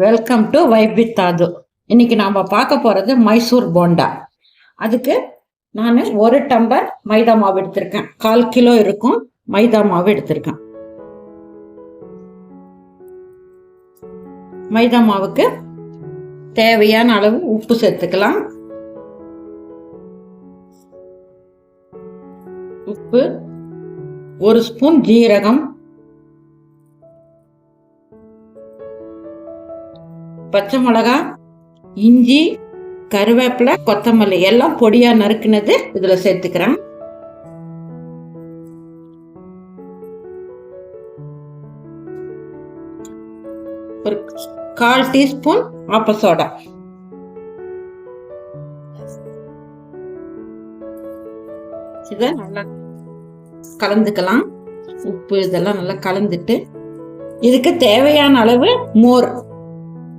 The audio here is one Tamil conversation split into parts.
வெல்கம் டு வைப் வித் தாது இன்னைக்கு நாம் பார்க்க போகிறது மைசூர் போண்டா அதுக்கு நான் ஒரு டம்பர் மைதா மாவு எடுத்திருக்கேன். கால் கிலோ இருக்கும் மைதா மாவு எடுத்திருக்கேன். மைதா மாவுக்கு தேவையான அளவு உப்பு சேர்த்துக்கலாம். உப்பு ஒரு ஸ்பூன் ஜீரகம் பச்சை மிளகா இஞ்சி கருவேப்பிலை கொத்தமல்லி எல்லாம் பொடியா நறுக்குனது இதுல சேர்த்துக்கிறேன். ஒரு கால் டீஸ்பூன் ஆப்ப சோடா. இதை நல்லா கலந்துக்கலாம். உப்பு இதெல்லாம் நல்லா கலந்துட்டு இதுக்கு தேவையான அளவு மோர்.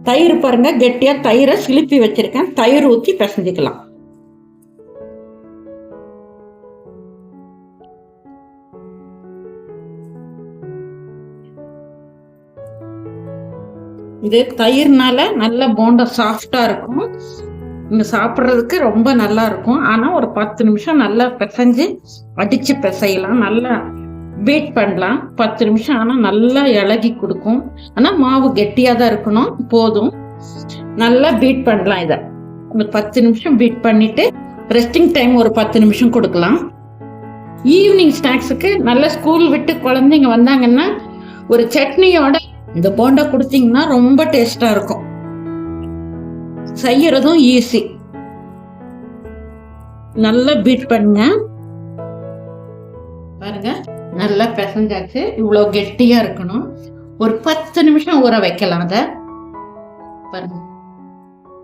தயிர் பாருங்க கெட்டியா தயிரை சிலிப்பி வச்சிருக்கேன். தயிர் ஊற்றி பிசைஞ்சிக்கலாம். இது தயிர்னால நல்ல போண்டா சாஃப்டா இருக்கும். இங்க சாப்பிட்றதுக்கு ரொம்ப நல்லா இருக்கும். ஆனா ஒரு பத்து நிமிஷம் நல்லா பிசைஞ்சு அடிச்சு பிசையலாம். நல்லா பீட் பண்ணலாம். பத்து நிமிஷம் ஆனால் நல்லா இலகி கொடுக்கும். ஆனால் மாவு கெட்டியாக தான் இருக்கணும். போதும். நல்லா பீட் பண்ணலாம் இதை. ஒரு பத்து நிமிஷம் பீட் பண்ணிட்டு ரெஸ்டிங் டைம் ஒரு பத்து நிமிஷம் கொடுக்கலாம். ஈவினிங் ஸ்நாக்ஸுக்கு நல்ல ஸ்கூல் விட்டு குழந்தைங்க வந்தாங்கன்னா ஒரு சட்னியோட இந்த போண்டா கொடுத்தீங்கன்னா ரொம்ப டேஸ்டாக இருக்கும். செய்யறதும் ஈஸி நல்லா பீட் பண்ணுங்க. பாருங்க. நல்லா பிசைஞ்சாச்சு. இவ்வளோ கெட்டியாக இருக்கணும். ஒரு பத்து நிமிஷம் ஊற வைக்கலாம் அதை. பாருங்க.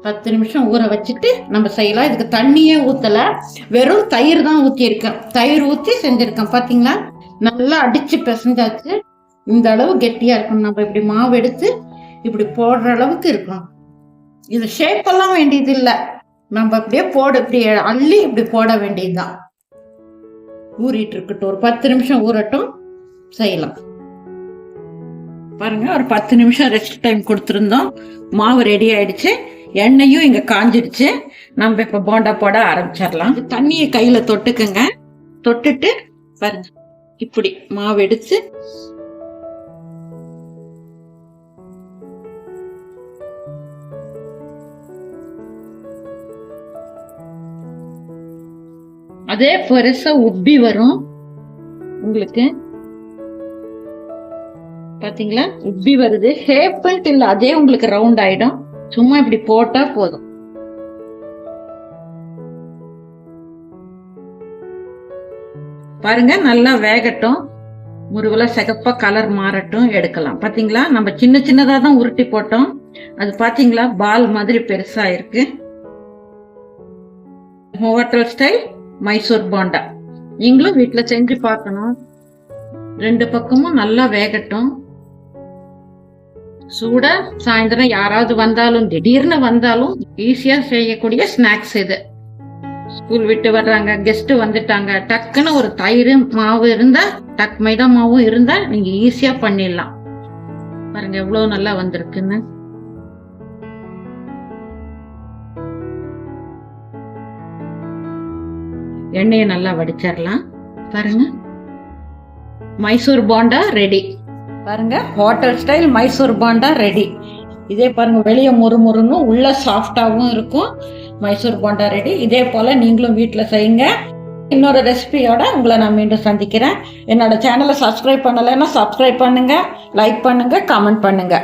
பத்து நிமிஷம் ஊற வச்சுட்டு நம்ம செய்யலாம். இதுக்கு தண்ணியே ஊற்றலை வெறும் தயிர் தான் ஊற்றியிருக்கேன் தயிர் ஊற்றி செஞ்சுருக்கேன். பார்த்தீங்களா நல்லா அடித்து பிசைஞ்சாச்சு. இந்த அளவு கெட்டியாக இருக்கணும். நம்ம இப்படி மாவு எடுத்து இப்படி போடுற அளவுக்கு இருக்கணும். இது ஷேப்பெல்லாம் வேண்டியது இல்லை நம்ம அப்படியே போட. இப்படி அள்ளி இப்படி போட வேண்டியதுதான். ஊறிட்டு இருக்கட்டும் ஒரு பத்து நிமிஷம் ஊறட்டும் செய்யலாம். பாருங்க ஒரு பத்து நிமிஷம் ரெஸ்ட் டைம் கொடுத்துருந்தோம். மாவு ரெடி ஆயிடுச்சு. எண்ணெயும் இங்க காஞ்சிடுச்சு. நம்ம இப்ப போண்டா போட ஆரம்பிச்சிடலாம். தண்ணியை கையில தொட்டுக்குங்க. தொட்டுட்டு பாருங்க இப்படி மாவு எடுத்து அதே பெருசா உப்பி வரும். உங்களுக்கு பாத்தீங்களா? உப்பி வருது. ஷேப்ன்ட்டு இல்ல அதே உங்களுக்கு ரவுண்ட் ஆயிடும். சும்மா இப்படி போட்டா போதும். பாருங்க நல்லா வேகட்டும். முருகல சிகப்பா கலர் மாறட்டும் எடுக்கலாம். பாத்தீங்களா? நம்ம சின்ன சின்னதா தான் உருட்டி போட்டோம். அது பாத்தீங்களா? பால் மாதிரி பெருசா இருக்கு. Hotel style Mysore bonda. நீங்களும் வீட்டில் செஞ்சு பார்க்கணும். ரெண்டு பக்கமும் நல்லா வேகட்டும். சூடா சாயந்தரம் யாராவது வந்தாலும் திடீர்னு வந்தாலும் ஈஸியா செய்யக்கூடிய ஸ்நாக்ஸ் இது. ஸ்கூல் விட்டு வர்றாங்க கெஸ்ட் வந்துட்டாங்க. டக்குன்னு ஒரு தயிர் மாவு இருந்தா டக் மைதா மாவும் இருந்தா நீங்க ஈஸியா பண்ணிடலாம். பாருங்க எவ்வளவு நல்லா வந்திருக்குன்னு. எண்ணெயை நல்லா வடிச்சிடலாம் பாருங்க. மைசூர் போண்டா ரெடி பாருங்க hotel style Mysore bonda ready இதே பாருங்க வெளியே முறுமுறுன்னு உள்ள சாஃப்டாகவும் இருக்கும். மைசூர் போண்டா ரெடி இதே போல நீங்களும் வீட்டில் செய்யுங்க. இன்னொரு ரெசிபியோட உங்களை நான் மீண்டும் சந்திக்கிறேன். என்னோட சேனலை சப்ஸ்கிரைப் பண்ணலைன்னா சப்ஸ்கிரைப் பண்ணுங்க லைக் பண்ணுங்க கமெண்ட் பண்ணுங்க.